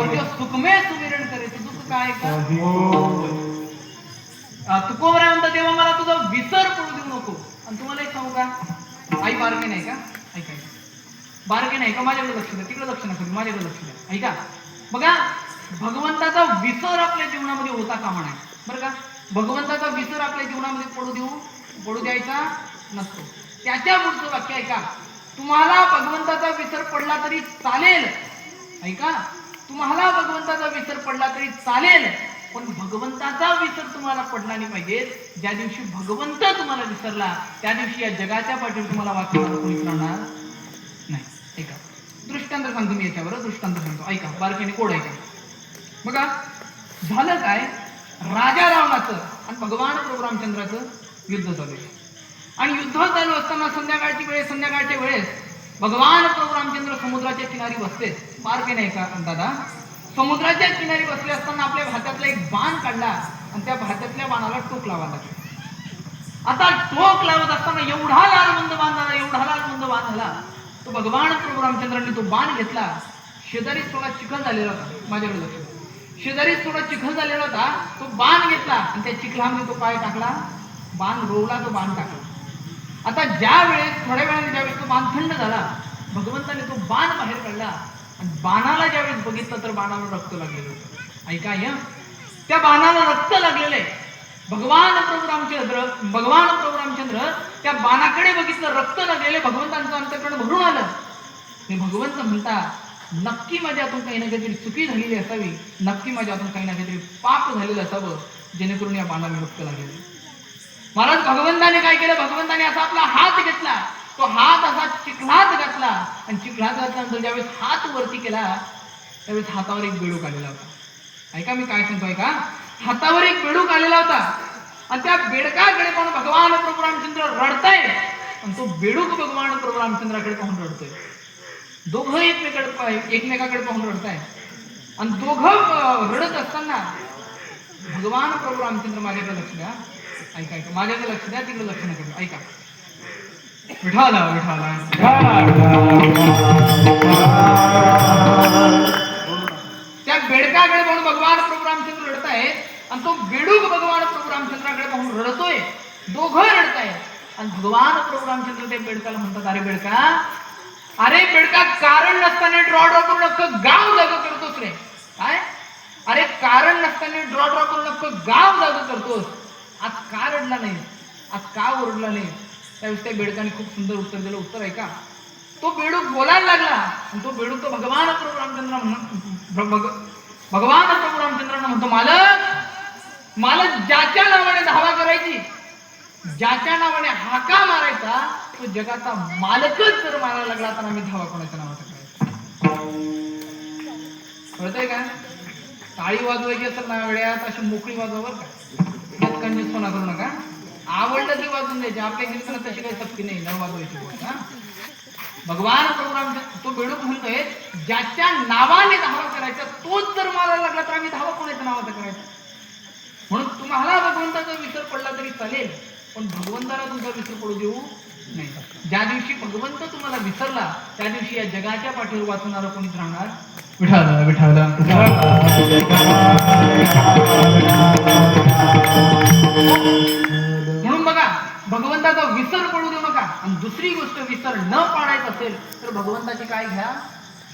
सुखमे सुमिरण करे ते दुःख काय का? तुकोबरा म्हणता तेव्हा मला तुझा विसर पडू देऊ नको. आणि तुम्हाला एक सांगू का? आई बारके नाही का? ऐका. बारके नाही का? माझ्याकडे लक्ष द्या. तिकडे लक्ष नका माझ्याकडे लक्ष द्या. ऐका. बघा भगवंताचा विसर आपल्या जीवनामध्ये होता कामा नाही बरं का? भगवंताचा विसर आपल्या जीवनामध्ये पडू देऊ पडू द्यायचा नसतो. त्याच्या पुढचं वाक्य ऐका. तुम्हाला भगवंताचा विसर पडला तरी चालेल. ऐका. तुम्हाला भगवंताचा विसर पडला तरी चालेल. पण भगवंताचा विसर तुम्हाला पडला नाही पाहिजे. ज्या दिवशी भगवंत तुम्हाला विसरला त्या दिवशी या जगाच्या पाठीवर तुम्हाला वाचवणार राहणार नाही. ऐका. दृष्टांत सांगतो मी याच्यावर दृष्टांत सांगतो. ऐका. बारकेने कोड ऐका. बघा. झालं काय? राजा रावणाचं आणि भगवान प्रभू रामचंद्राचं युद्ध चालू आहे आणि युद्ध चालू असताना संध्याकाळची वेळेस संध्याकाळच्या वेळेस भगवान प्रभू रामचंद्र समुद्राच्या किनारी बसले. बारके नाही का दादा? समुद्राच्या किनारी बसले असताना आपल्या भातातला एक बाण काढला आणि त्या भातातल्या बाणाला टोक लावा लागला. आता टोक लावत असताना एवढा लाल मंद बाण झाला एवढा लाल मंद बाण झाला. तो भगवान प्रभू रामचंद्रांनी तो बाण घेतला. शेजारी थोडा चिखल झालेला होता माझ्याकडे लक्ष शेजारी थोडा चिखल झालेला होता तो बाण घेतला आणि त्या चिखलामध्ये तो पाय टाकला. बाण रोवला तो बाण टाकला. आता ज्या वेळेस थोड्या वेळाने ज्यावेळेस तो बाण थंड झाला भगवंताने तो बाण बाहेर काढला आणि बाणाला ज्यावेळेस बघितलं तर बाणाला रक्त लागलेलं होतं. ऐका या त्या बाणाला रक्त लागलेलं आहे. भगवान प्रभू रामचंद्र भगवान प्रभू रामचंद्र त्या बाणाकडे बघितलं रक्त लागलेले भगवंतांचं अंतकरण भरून आलं. हे भगवंत म्हणता नक्की माझ्या हातून काही ना काहीतरी चुकी झालेली असावी. नक्की माझ्या हातून काही ना काहीतरी पाप झालेलं असावं जेणेकरून या बाणाला रक्त लागेल महाराज भगवंताने काय केलं? भगवंताने असा आपला हात घेतला. तो हात असा चिखलात घातला. आणि चिखलात घातल्यानंतर ज्यावेळेस हात वरती केला त्यावेळेस हातावर एक बेडूक आलेला होता. ऐका मी काय सांगतो का हातावर एक बेडूक आलेला होता. आणि त्या बेडकाकडे पाहून भगवान प्रभू रामचंद्र रडताय आणि तो बेडूक भगवान प्रभू रामचंद्राकडे पाहून रडतोय. दोघं एकमेकडे एकमेकाकडे पाहून रडताय आणि दोघं रडत असताना भगवान प्रभू रामचंद्र माझ्याकडे लक्ष द्या. ऐका ऐका. माझ्याकडे लक्ष द्या तिकडे लक्ष नका ऐका. विठाला विठाला. त्या बेडकाकडे म्हणून भगवान प्रभू रामचंद्र रडतायत आणि तो बेडूक भगवान प्रभू रामचंद्राकडे पाहून रडतोय. दोघं रडतायत. आणि भगवान प्रभू रामचंद्र ते बेडकाला म्हणतात अरे बेडका अरे बेडका कारण नसताना ड्रॉ ड्रॉ करून नक्क गाव जाग करतोस रे. काय? अरे कारण नसताना ड्रॉ ड्रॉ करून नक्क गाव जाग करतोस. आज का रडला नाही? आज का ओरडला नाही? त्यावेळेस त्या बेडकाने खूप सुंदर उत्तर दिलं. उत्तर आहे का तो बेडूक बोलायला लागला. आणि तो बेडूक तो भगवान प्रभू रामचंद्र म्हण- भगवान प्रभू रामचंद्रांना म्हणतो मालक मालक ज्याच्या नावाने धावा करायची ज्याच्या नावाने हाका मारायचा तो जगाचा मालकच जर मारायला लागला तर आम्ही धावा कोणाच्या नावाचा करायचा? कळतंय का? टाळी वाजवायची असेल ना वेळात अशी मोकळी वाजवावर काय का यात करू नका. आवडलं ती वाजून द्यायची. आपल्या कीर्तन तशी काही सक्ती नाही. न वाजवायची गोष्ट, भगवान प्रभू तो बेडूक म्हणतोय ज्याच्या नावाने धावा करायचा तोच जर मला लागला तर आम्ही धावा कोणाच्या नावाचा करायचा? म्हणून तुम्हाला भगवंताचा विसर पडला तरी चालेल पण भगवंताला तुमचा विसर पडू देऊ नाही ज्या दिवशी भगवंत तुम्हाला विसरला त्या दिवशी या जगाच्या पाठीवर वाचवणारं कोणीच राहणार विठाला विठाला म्हणून बघा भगवंताचा विसर पडू देऊ नका. आणि दुसरी गोष्ट विसर न पाडायचं असेल तर भगवंताची काय घ्या?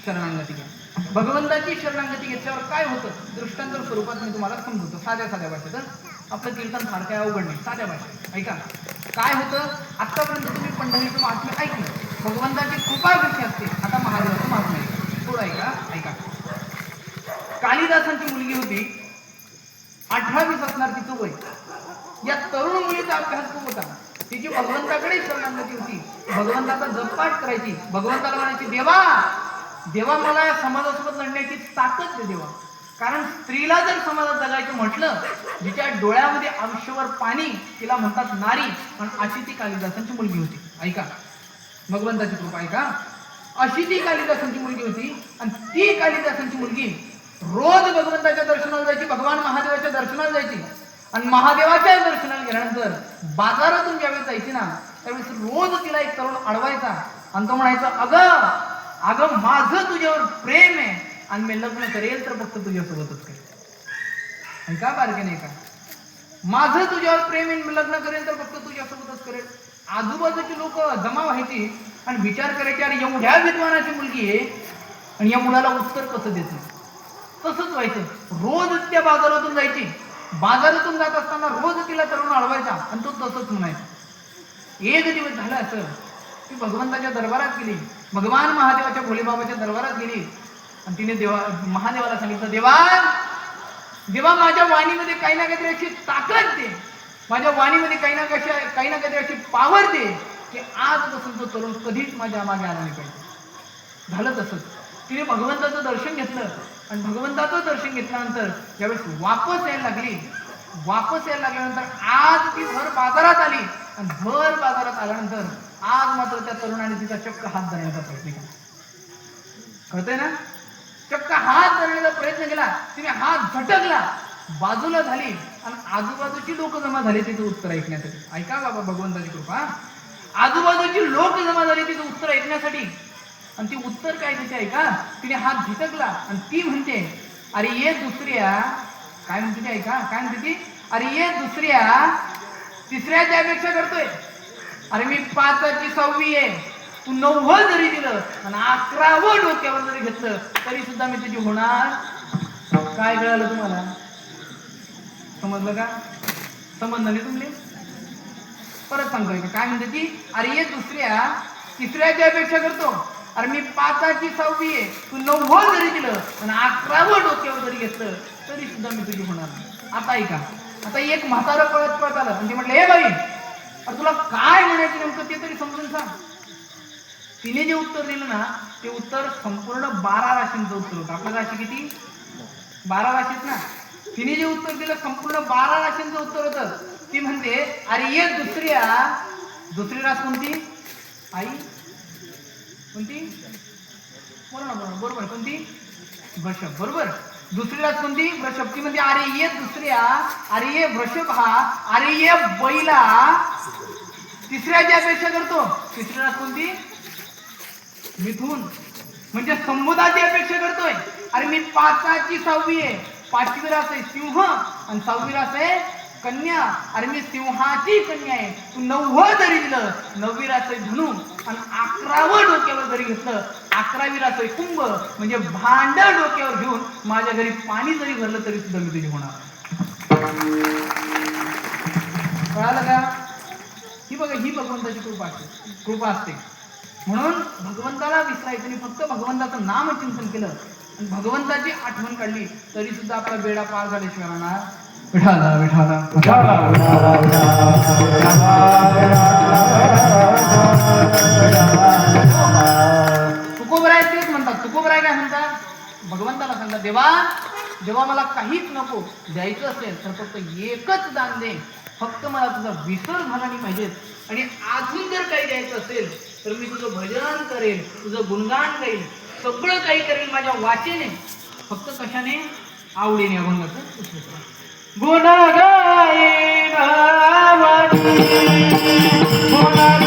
शरणांगती घ्या. भगवंताची शरणांगती घेतल्यावर काय होतं? दृष्टांतर स्वरूपात मी तुम्हाला समजवतो. साध्या साध्या भाषेत आपलं कीर्तन फार काय अवघड नाही. साध्या भाषेत. ऐका काय होतं? आत्तापर्यंत तुम्ही पंढरीचं महात्म्य ऐकलं. भगवंताची कृपा कशी असते? आता महादेवाचं थोडं ऐका ऐका. कालिदासांची मुलगी होती. अठरावीस असणार तिचं वय या तरुण मुलीचा अभ्यास खूप होता. तिची भगवंताकडे शरणागती होती. भगवंताचा जपपाठ करायची. भगवंताला म्हणायची देवा देवा मला या समाजासोबत लढण्याची ताकद दे देवा. कारण स्त्रीला जर समाजात जगायचं म्हटलं जिच्या डोळ्यामध्ये आयुष्यभर पाणी तिला म्हणतात नारी. पण अशी ती कालिदासांची मुलगी होती. ऐका. भगवंताची कृपा ऐका. अशी ती कालिदासांची मुलगी होती. आणि ती कालिदासांची मुलगी रोज भगवंताच्या दर्शनाला जायची भगवान महादेवाच्या दर्शनाला जायची. आणि महादेवाच्या दर्शनाला गेल्यानंतर बाजारातून ज्यावेळेस जायची ना त्यावेळेस रोज तिला एक तरुण अडवायचा. आणि तो म्हणायचा अगं अगं माझं तुझ्यावर प्रेम आहे. आणि मी लग्न करेल तर फक्त तुझ्यासोबतच करेल. आणि का बारके नाही का? माझं तुझ्यावर प्रेम आहे मी लग्न करेल तर फक्त तुझ्यासोबतच करेल. आजूबाजूचे लोक जमा व्हायची आणि विचार करायचे अरे एवढ्या विद्वानाची मुलगी आहे आणि या मुलाला उत्तर कसं देत तसंच व्हायचं. रोज त्या बाजारातून जायची. बाजारातून जात असताना रोज तिला तरुण अडवायचा आणि तो तसंच म्हणायचा. एक दिवस झाला असं ती भगवंताच्या दरबारात गेली. भगवान महादेवाच्या भोलेबाबाच्या दरबारात गेली. आणि तिने देवा महादेवाला सांगितलं देवा देवा माझ्या वाणीमध्ये काही ना काहीतरी अशी ताकद दे. माझ्या वाणीमध्ये काही ना कशा काही ना काहीतरी अशी पावर दे की आजपासून तो तरुण कधीच माझ्या मागे आला नाही पाहिजे. झालं तसंच. तिने भगवंताचं दर्शन घेतलं. आणि भगवंताचं दर्शन घेतल्यानंतर ज्यावेळेस वापस यायला लागली वापस यायला लागल्यानंतर आज ती भर बाजारात आली. आणि भर बाजारात आल्यानंतर आज मात्र त्या तरुणाने तिचा चक्क हात धरण्याचा प्रयत्न केला. कळतंय ना? चक्क हात धरण्याचा प्रयत्न केला. तिने हात झटकला. बाजूला झाली. आणि आजूबाजूची लोक जमा झाली तिचं उत्तर ऐकण्यासाठी. ऐका बाबा भगवंताची कृपा आजूबाजूची लोक जमा झाली तिचं उत्तर ऐकण्यासाठी. आणि ती उत्तर काय तिथे ऐका तिने हात झिटकला आणि ती म्हणते अरे ये दुसऱ्या काय म्हणते ती ऐका काय म्हणते ती अरे ये दुसऱ्या तिसऱ्या अपेक्षा करतोय. अरे मी पाचची सहावी आहे. तू नव्वद जरी दिलं आणि अकरावं डोक्यावर जरी घेतलं तरी सुद्धा मी तुझी होणार. काय कळालं तुम्हाला? समजलं का? समजलं नाही तुमले? परत सांगतोय काय म्हणते ती? अरे ये दुसऱ्या तिसऱ्याची अपेक्षा करतो. अरे मी पाचाची सहावी आहे. तू नव्वद जरी दिलं आणि अकरावं डोक्यावर जरी घेतलं तरी सुद्धा मी तुझी होणार आता ऐका. आता एक म्हातारं पळत पळत आलं. म्हणजे म्हटलं हे बाई अरे तुला काय म्हणायचं नेमकं ते तरी समजून सांग. तिने जे उत्तर दिलं ना ते उत्तर संपूर्ण बारा राशींचं उत्तर होतं. आपल्या राशी किती? बारा राशीत ना? तिने जे उत्तर दिलं संपूर्ण बारा राशींचं उत्तर होतं. ती म्हणते अरे ये दुसऱ्या. दुसरी रास कोणती? आई? कोणती? बोला ना बोला बरोबर कोणती? वृषभ. बरोबर. दुसरी रास कोणती? वृषभ. ती म्हणते अरे ये दुसऱ्या. अरे ये वृषभ हा. अरे ये बैला. तिसऱ्याची अपेक्षा करतो तिसरी रास कोणती? मिथून. म्हणजे संबोधाची अपेक्षा करतोय. अरे मी पाचाची सहावी आहे. पाचवी रास आहे सिंह आणि सहावी रास आहे कन्या. अरे मी सिंहाची कन्या आहे. तू नववं जरी दिलं नववी रास आहे धनु आणि अकरावं डोक्यावर जरी घेतलं अकरावी रास आहे कुंभ म्हणजे भांड डोक्यावर घेऊन माझ्या घरी पाणी जरी भरलं तरी सुद्धा मी तुझी होणार. कळालं का? ही बघा ही भगवंताची कृपा असते. कृपा असते. म्हणून भगवंताला विसरायचं आणि फक्त भगवंताचं नाम चिंतन केलं. भगवंताची आठवण काढली तरी सुद्धा आपला बेडा पार झाल्याशिवाय राहणार विठाला विठाला तुकोबराय तेच म्हणतात. तुकोबराय काय म्हणतात? भगवंताला सांगतात देवा देवा मला काहीच नको. द्यायचं असेल तर फक्त एकच दान दे. फक्त मला तुझा विसर झाला नाही पाहिजे. आणि अजून जर काही द्यायचं असेल तर मी तुझं भजन करेल तुझं गुणगान गाईल सगळं काही करेल माझ्या वाचेने फक्त कशाने? आवडीने अभंगाचं पुस्तक गुण गायन गुण गायन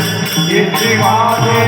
माझे